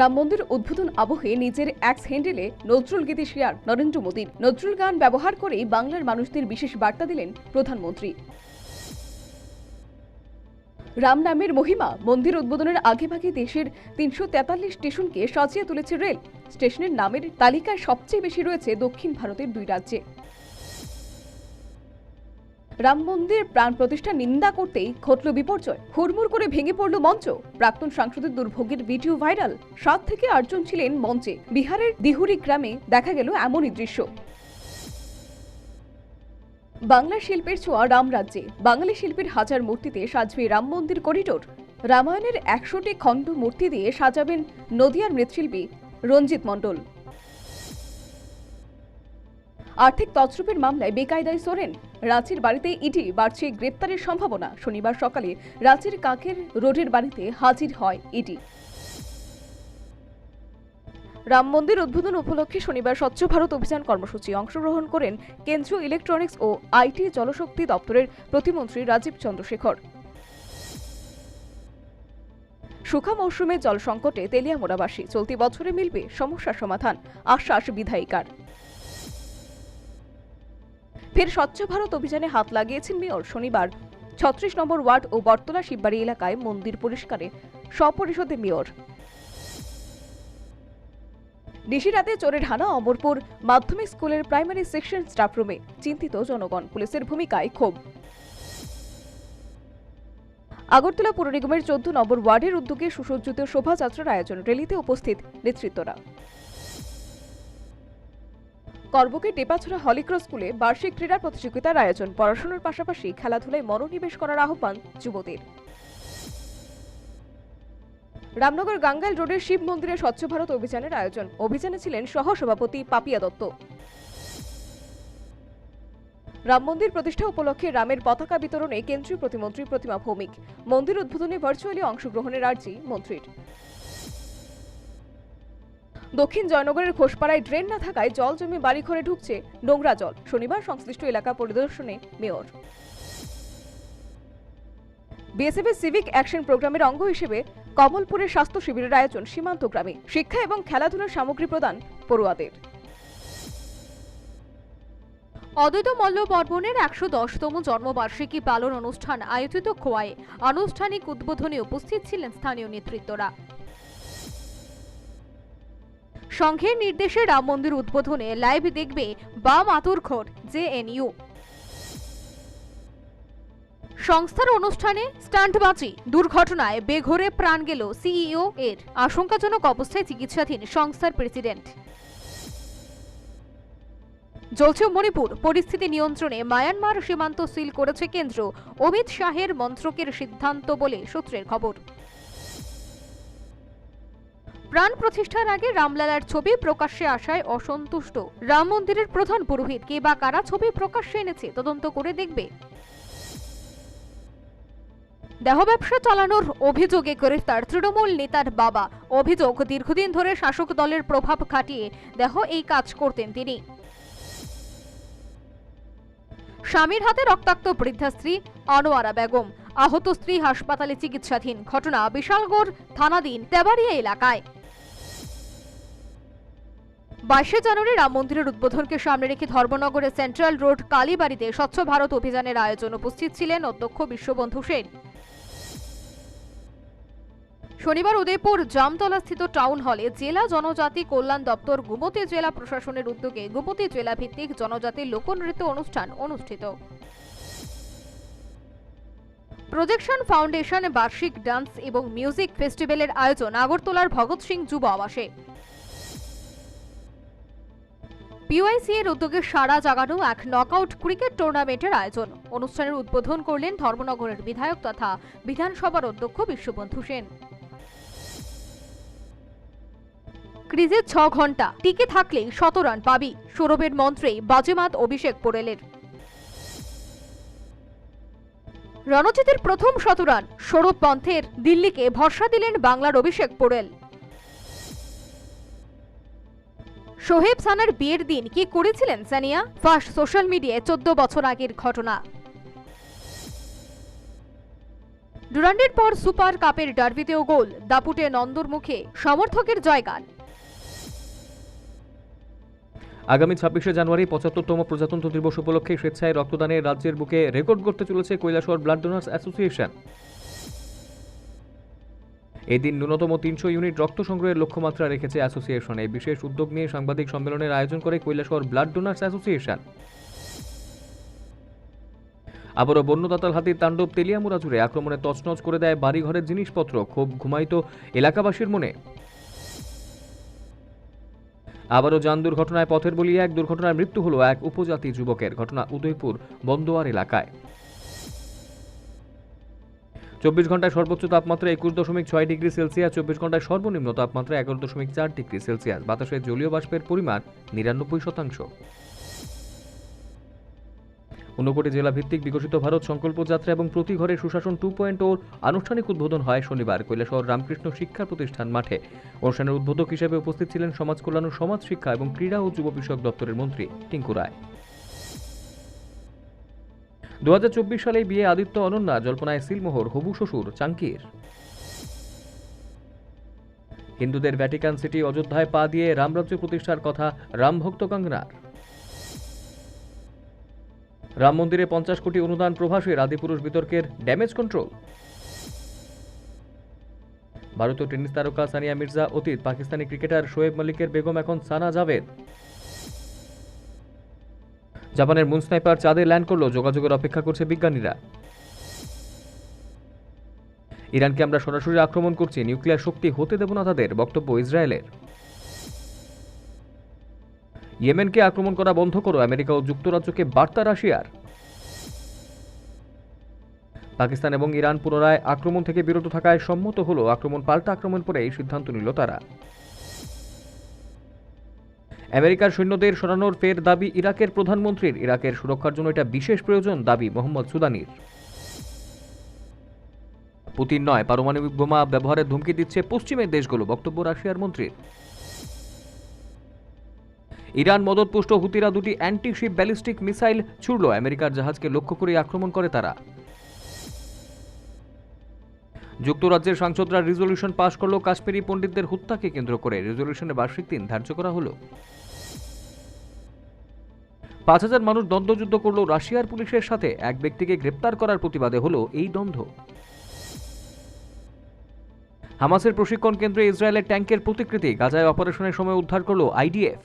রাম মন্দির উদ্বোধন আবহে নিজের এক্স হ্যান্ডেলে নজরুল গীতি শেয়ার নরেন্দ্র মোদীর। নজরুল গান ব্যবহার করেই বাংলার মানুষদের বিশেষ বার্তা দিলেন প্রধানমন্ত্রী। রাম নামের মহিমা মন্দির উদ্বোধনের আগেভাগে দেশের তিনশো তেতাল্লিশ স্টেশনকে সাজিয়ে তুলেছে রেল। স্টেশনের নামের তালিকায় সবচেয়ে বেশি রয়েছে দক্ষিণ ভারতের দুই রাজ্যে। রাম মন্দির প্রাণ প্রতিষ্ঠা নিন্দা করতেই ঘটল বিপর্যয়। হুড়মুড় করে ভেঙে পড়ল মঞ্চ। প্রাক্তন সাংসদের দুর্ভোগের ভিডিও ভাইরাল। সাত থেকে আটজন ছিলেন মঞ্চে। বিহারের দিহুরি গ্রামে দেখা গেল এমনই দৃশ্য। বাংলা শিল্পের ছোঁয়া রাম রাজ্যে। বাঙালি শিল্পীর হাজার মূর্তিতে সাজবে রাম মন্দির করিডোর। রামায়ণের একশোটি খণ্ড মূর্তি দিয়ে সাজাবেন নদিয়ার মৃৎশিল্পী রঞ্জিত মণ্ডল। আর্থিক তছরূপের মামলায় বেকায়দায় সোরেন। রাঁচির বাড়িতে ইডি বাড়ছে গ্রেপ্তারের সম্ভাবনা। শনিবার সকালে রাঁচির কাকের রোডের বাড়িতে হাজির হয় ইডি। রাম মন্দির উদ্বোধন উপলক্ষে শনিবার স্বচ্ছ ভারত অভিযান কর্মসূচি অংশগ্রহণ করেন কেন্দ্রীয় ইলেকট্রনিক্স ও আইটি জলশক্তি দপ্তরের প্রতিমন্ত্রী রাজীব চন্দ্রশেখর। সুখা মৌসুমে জল সংকটে তেলিয়ামোড়াবাসী, চলতি বছরে মিলবে সমস্যার সমাধান, আশ্বাস বিধায়িকার। ফের স্বচ্ছ ভারত অভিযানে হাত লাগিয়েছেন মেয়র শনিবার। ছত্রিশ নম্বর ওয়ার্ড ও বটতলা শিববাড়ি এলাকায় মন্দির পরিষ্কারে। সপরিষদে মেয়র। নিশিরাতে চোরের হানা অমরপুর মাধ্যমিক স্কুলের প্রাইমারি সেকশন স্টাফ রুমে চিন্তিত জনগণ, পুলিশের ভূমিকায় ক্ষোভ। আগরতলা পুর নিগমের চোদ্দ নম্বর ওয়ার্ডের উদ্যোগে সুসজ্জিত শোভাযাত্রার আয়োজন র্যালিতে উপস্থিত নেতৃত্বরা। করবকে টেপাছড়া হলিক্রস স্কুলে বার্ষিক ক্রীড়া প্রতিযোগিতার আয়োজন। পড়াশোনার পাশাপাশি খেলাধুলায় মনোনিবেশ করার আহ্বান যুবদের। রামনগর গাঙ্গাইল রোডের শিব মন্দিরে স্বচ্ছ ভারত অভিযানের আয়োজন। অভিযানে ছিলেন সহসভাপতি পাপিয়া দত্ত। রাম মন্দির প্রতিষ্ঠা উপলক্ষে রামের পতাকা বিতরণে কেন্দ্রীয় প্রতিমন্ত্রী প্রতিমা ভৌমিক। মন্দির উদ্বোধনে ভার্চুয়ালি অংশগ্রহণের আর্জি মন্ত্রীর। দক্ষিণ জয়নগরের ঘোষপাড়ায় ড্রেন না থাকায় জল জমে বাড়িঘরে ঢুকছে নোংরা জল। শনিবার সংশ্লিষ্ট এলাকা পরিদর্শনে মেয়র। বিএসএফ এর সিভিক অ্যাকশন প্রোগ্রামের অঙ্গ হিসেবে কমলপুরের স্বাস্থ্য শিবিরের আয়োজন সীমান্ত গ্রামে। শিক্ষা এবং খেলাধুলার সামগ্রী প্রদান পড়ুয়াদের। অদ্বৈত মল্ল বর্মনের একশো দশতম জন্মবার্ষিকী পালন অনুষ্ঠান আয়োজিত খোয়ায় আনুষ্ঠানিক উদ্বোধনে উপস্থিত ছিলেন স্থানীয় নেতৃত্বরা। সংঘের নির্দেশে রাম মন্দির উদ্বোধনে লাইভ দেখবে বাম আতুরখোর জেএনইউ সংস্থার অনুষ্ঠানে স্টান্টবাজি, দুর্ঘটনায় বেঘরে প্রাণ গেল সিইও এর, আশঙ্কাজনক অবস্থায় চিকিৎসাধীন সংস্থার প্রেসিডেন্ট জ্বলছে মণিপুর, পরিস্থিতি নিয়ন্ত্রণে মায়ানমার সীমান্ত সিল করেছে কেন্দ্র, অমিত শাহের মন্ত্রকের সিদ্ধান্ত বলে সূত্রের খবর। প্রাণ প্রতিষ্ঠার আগে রামলালার ছবি প্রকাশ্যে আসায় অসন্তুষ্ট। রাম মন্দিরের প্রধান পুরোহিত কে বা কারা ছবি প্রকাশ্যে এনেছে তদন্ত করে দেখবে। দেহ ব্যবসা চালানোর অভিযোগে গ্রেফতার তৃণমূল নেতার বাবা। অভিযোগ, দীর্ঘদিন ধরে শাসক দলের প্রভাব খাটিয়ে দেহ এই কাজ করতেন তিনি। স্বামীর হাতে রক্তাক্ত বৃদ্ধা স্ত্রী আনোয়ারা বেগম। আহত স্ত্রী হাসপাতালে চিকিৎসাধীন। ঘটনা বিশালগড় থানাধীন তেবাড়িয়া এলাকায়। বাইশে জানুয়ারি রাম মন্দিরের উদ্বোধনকে সামনে রেখে ধর্মনগরের সেন্ট্রাল রোড কালীবাড়িতে স্বচ্ছ ভারত অভিযানের আয়োজন উপস্থিত ছিলেন অধ্যক্ষ বিশ্ববন্ধু সেন। শনিবার উদয়পুর জামতলাস্থিত টাউন হলে জেলা জনজাতি কল্যাণ দপ্তর গুমতি জেলা প্রশাসনের উদ্যোগে গুমতি জেলা ভিত্তিক জনজাতি লোকনৃত্য অনুষ্ঠান অনুষ্ঠিত। প্রজেকশন ফাউন্ডেশন, বার্ষিক ডান্স এবং মিউজিক ফেস্টিভ্যালের আয়োজন আগরতলার ভগৎ সিং যুব আবাসে। পিওআইসি এর উদ্যোগে সারা জাগানো এক নকআউট ক্রিকেট টুর্নামেন্টের আয়োজন। অনুষ্ঠানের উদ্বোধন করলেন ধর্মনগরের বিধায়ক তথা বিধানসভার অধ্যক্ষ বিশ্ববন্ধু সেন। ক্রিজে ছ ঘণ্টা টিকে থাকলেই শত রান পাবি, সৌরভের মন্ত্রে বাজেমাত অভিষেক পোরেলের রণজিতের প্রথম শতরান সৌরভ পন্থের দিল্লিকে ভরসা দিলেন বাংলার অভিষেক পোরেল সোহেব সানার বিয়ের দিন কি করেছিলেন সানিয়া? ফার্স্ট সোশ্যাল মিডিয়ায় চোদ্দ বছর আগের ঘটনা। ডুরান্ডের পর সুপার কাপের ডার্বিতেও গোল, দাপুটে নন্দর মুখে সমর্থকের জয়গান। আগামী ছাব্বিশে জানুয়ারি পঁচাত্তরতম প্রজাতন্ত্র দিবস উপলক্ষে স্বেচ্ছায় রক্তদানে রাজ্যের বুকে রেকর্ড করতে চলেছে কৈলাসহর ব্লাড ডোনার্স অ্যাসোসিয়েশন। এদিন ন্যূনতম তিনশো ইউনিট রক্ত সংগ্রহের লক্ষ্যমাত্রা রেখেছে অ্যাসোসিয়েশন। এই বিশেষ উদ্যোগ নিয়ে সাংবাদিক সম্মেলনের আয়োজন করে কৈলাসহর ব্লাড ডোনার্স অ্যাসোসিয়েশন। আবারও বন্যদাতাল হাতির তাণ্ডব তেলিয়ামুরা জুড়ে আক্রমণে তছনছ করে দেয় বাড়িঘরের জিনিসপত্র। খুব ঘুমাইত এলাকাবাসীর মনে। আবারও যান দুর্ঘটনায় পথের বলি এক, দুর্ঘটনায় মৃত্যু হলো এক উপজাতি যুবকের। ঘটনা উদয়পুর, বন্দোয়ার এলাকায়। চব্বিশ ঘন্টায় সর্বোচ্চ তাপমাত্রা একুশ দশমিক ছয় ডিগ্রি সেলসিয়াস, চব্বিশ ঘন্টায় সর্বনিম্ন তাপমাত্রা এগারো দশমিক চার ডিগ্রি সেলসিয়াস। বাতাসে জলীয় বাষ্পের পরিমাণ নিরানব্বই শতাংশ। ঊনকোটি জেলা ভিত্তিক বিকশিত ভারত সংকল্প যাত্রা এবং প্রতি ঘরে সুশাসন টু পয়েন্ট ওর আনুষ্ঠানিক উদ্বোধন হয় শনিবার, কৈলাসহর রামকৃষ্ণ শিক্ষা প্রতিষ্ঠান মাঠে। অনুষ্ঠানের উদ্বোধক হিসেবে উপস্থিত ছিলেন সমাজ কল্যাণ ও সমাজ শিক্ষা এবং ক্রীড়া ও যুব বিষয়ক দপ্তরের মন্ত্রী টিঙ্কু রায়। দু হাজার চব্বিশ সালে বিয়ে আদিত্য অনন্যা, জল্পনায় সিলমোহর, হবু শ্বশুর, চাঙ্কির। হিন্দুদের ভ্যাটিকান সিটি অযোধ্যায় পা দিয়ে রামরাজ্য প্রতিষ্ঠার কথা রামভক্ত কঙ্গনার রাম মন্দিরে পঞ্চাশ কোটি অনুদান প্রভাসের আদিপুরুষ বিতর্কের ড্যামেজ কন্ট্রোল। ভারতীয় টেনিস তারকা সানিয়া মির্জা, অতীত পাকিস্তানি ক্রিকেটার শোয়েব মালিকের বেগম এখন সানা জাভেদ। জাপানের মুন স্নাইপার চাঁদে ল্যান্ড করল যোগাযোগের অপেক্ষা করছে বিজ্ঞানীরা। ইরানকে আমরা সরাসরি আক্রমণ করছি, নিউক্লিয়ার শক্তি হতে দেব না তাদের, বক্তব্য ইসরায়েলের। ইয়েমেনকে আক্রমণ করা বন্ধ করো, আমেরিকা ও যুক্তরাজ্যকে বার্তা রাশিয়ার। পাকিস্তান এবং ইরান পুনরায় আক্রমণ থেকে বিরত থাকায় সম্মত হলো, আক্রমণ পাল্টা আক্রমণ পরে এই সিদ্ধান্ত নিল তারা। আমেরিকার সৈন্যদের সরানোর ফের দাবি ইরাকের প্রধানমন্ত্রীর। ইরাকের সুরক্ষার জন্য এটা বিশেষ প্রয়োজন, দাবি মোহাম্মদ সুদানির। পুতিন নয়, পারমাণবিক বোমা ব্যবহারের ধুমকি দিচ্ছে পশ্চিমের দেশগুলো, বক্তব্য রাশিয়ার মন্ত্রীর। ইরান মদতপুষ্ট হুতিরা দুটি অ্যান্টি শিপ ব্যালিস্টিক মিসাইল ছুড়ল, আমেরিকার জাহাজকে লক্ষ্য করে আক্রমণ করে তারা। যুক্তরাজ্যের সাংসদরা রিজলিউশন পাশ করল কাশ্মীরি পণ্ডিতদের হত্যাকে কেন্দ্র করে রেজলিউশনের বার্ষিক দিন ধার্য করা হলো। পাঁচ হাজার মানুষ দ্বন্দ্বযুদ্ধ করল রাশিয়ার পুলিশের সাথে। এক ব্যক্তিকে গ্রেপ্তার করার প্রতিবাদে হলো এই দ্বন্দ্ব। হামাসের প্রশিক্ষণ কেন্দ্রে ইসরায়েলের ট্যাঙ্কের প্রতিকৃতি গাজায় অপারেশনের সময় উদ্ধার করল আইডিএফ।